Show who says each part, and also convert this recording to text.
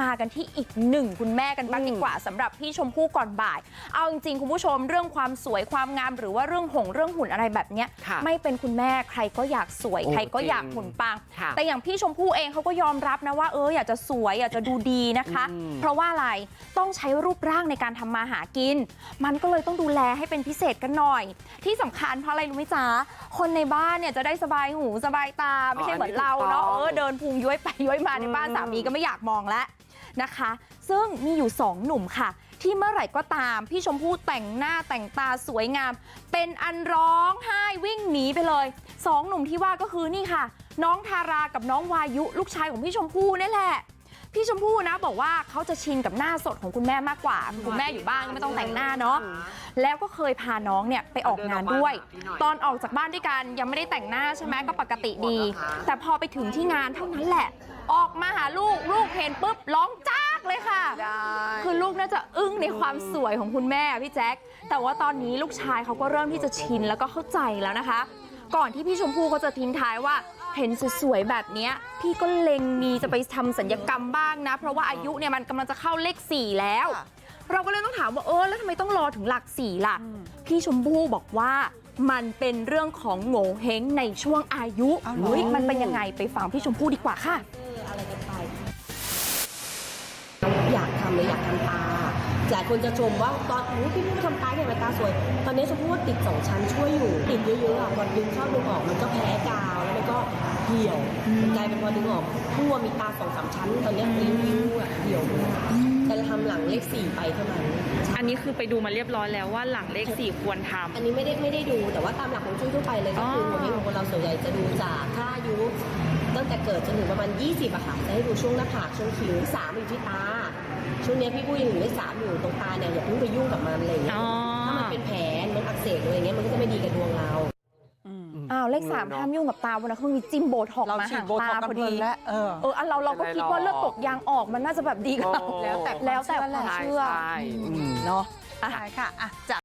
Speaker 1: มากันที่อีกหนึ่งคุณแม่กันบ้างดีกว่าสำหรับพี่ชมพู่ก่อนบ่าย เอาจริงๆคุณผู้ชมเรื่องความสวยความงามหรือว่าเรื่องหงเรื่องหุ่นอะไรแบบเนี้ย
Speaker 2: ค่ะ
Speaker 1: ไม่เป็นคุณแม่ใครก็อยากสวย
Speaker 2: โอ้
Speaker 1: ใครก็อยาก
Speaker 2: จริง
Speaker 1: หุ่นปัง
Speaker 2: ค่ะ
Speaker 1: แต่อย่างพี่ชมพู่เองเขาก็ยอมรับนะว่าเอออยากจะสวยอยากจะดูดีนะคะ
Speaker 2: อืม
Speaker 1: เพราะว่าอะไรต้องใช้รูปร่างในการทำมาหากิน มันก็เลยต้องดูแลให้เป็นพิเศษกันหน่อย ที่สำคัญเพราะอะไรรู้ไหมจ๊ะคนในบ้านเนี่ยจะได้สบายหูสบายตาไม่ใช่เหมือนเราเนาะเออเดินพุงย้วยไปย้วยมาในบ้าน
Speaker 2: อืม
Speaker 1: สามีก็ไม่อยากมองแล้ว นะคะซึ่งมีอยู่สองหนุ่มค่ะ ที่เมื่อไหร่ก็ตามพี่ชมพู่แต่งหน้าแต่งตาสวยงาม เป็นอันร้องไห้วิ่งหนีไปเลยสองหนุ่มที่ว่าก็คือนี่ค่ะ น้องทารากับน้องวายุลูกชายของพี่ชมพู่นี่แหละ พี่ชมพู่นะบอกว่าเขาจะชินกับหน้าสดของคุณแม่มากกว่าคือคุณแม่อยู่บ้านก็ไม่ต้องแต่งหน้าเนาะแล้วก็เคยพาน้องเนี่ยไปออกงานด้วย ตอนออกจากบ้านด้วยกันยังไม่ได้แต่งหน้าใช่ไหมก็ปกติดี แต่พอไปถึงที่งานเท่านั้นแหละ ออกมาหาลูกลูกเห็นปุ๊บร้องจากเลยค่ะ
Speaker 2: ได้
Speaker 1: คือลูกน่าจะอึ้งในความสวยของคุณแม่พี่แจ๊คแต่ว่าตอนนี้ลูกชายเขาก็เริ่มที่จะชินแล้วก็เข้าใจแล้วนะคะ ก่อนที่พี่ชมพู่เขาจะทิ้งท้ายว่าเห็นสวยๆแบบเนี้ยพี่ก็เล็งมีจะไปทำสัญญกรรมบ้างนะ เพราะว่าอายุเนี่ยมันกำลังจะเข้าเลขสี่แล้ว
Speaker 3: ค่ะ
Speaker 1: เราก็เลยต้องถามว่าเออแล้วทำไมต้องรอถึงหลักสี่ล่ะ พี่ชมพู่บอกว่ามันเป็นเรื่องของโง่เฮงในช่วงอายุ
Speaker 3: เอาเหรอ
Speaker 1: เฮ้ยมันเป็นยังไงไปฟังพี่ชมพู่ดีกว่าค่ะ
Speaker 4: อะไรกันไปอยากทำเลยอยากทำตา หลายคนจะชมว่าตอนนู้พี่พูดทำตาเนี่ยมันตาสวย ตอนนี้ชมพู่ว่าติดสองชั้นช่วยอยู่ติดเยอะๆอะพอดึงเข้าดึงออกมันก็แพ้กาวแล้วมันก็เหี่ยวกลายเป็นพอดึงออกพู่ว่ามีตาสองสามชั้น ตอนนี้ริ้วๆอะเหี่ยวหมดแต่ทำหลังเลขสี่ไปเท่านั้น
Speaker 5: อันนี้คือไปดูมาเรียบร้อยแล้วว่าหลังเลขสี่ควรทำ
Speaker 4: อันนี้ไม่ได้ไม่ได้ดูแต่ว่าตามหลักของช่วยทั่วไปเลยก็คือ
Speaker 5: อ๋อ
Speaker 4: หัวเฮงของคนเราส่วนใหญ่จะดูจากค่าอายุตั้งแต่เกิดจนถึงประมาณ 20อะค่ะจะให้ดูช่วงหน้าผากช่วงคิ้วสามอยู่ที่ตาช่วงเนี้ยพี่ปุ้ยยังอยู่ได้สามอยู่ตรงตาเนี่ยอย่าเพิ่งไปยุ่งกับมันอะไรอย่างเงี้ย
Speaker 5: อ๋อ
Speaker 4: ถ้ามันเป็นแผลมันอักเสบอะไรอย่างเงี้ยมันก็จะไม่ดีกับดวงเรา
Speaker 1: อ้าวเลขสาม
Speaker 2: เนอะ
Speaker 1: ห้ามยุ่งกับตาวันนั้นเขามีจิ้มโบท็อกซ์
Speaker 3: เรา
Speaker 1: มา
Speaker 3: ฉี
Speaker 1: หา
Speaker 3: ด
Speaker 1: ง
Speaker 3: โบท็
Speaker 1: ตา
Speaker 3: อกซ์กัน
Speaker 1: พอ
Speaker 3: เพลิ
Speaker 1: ดี
Speaker 3: นแล้วเออ
Speaker 1: เอออันเราเราก็คิดว่าเลือดตกยางออกมันน่าจะแบบดีกับเรา
Speaker 2: โอ้
Speaker 3: แล้วแต่
Speaker 1: แล้วแต่ความ
Speaker 2: ใช่
Speaker 1: เชื่อ
Speaker 2: ใช่อืม
Speaker 1: เนาะ
Speaker 3: ใช่ค่ะอะจาก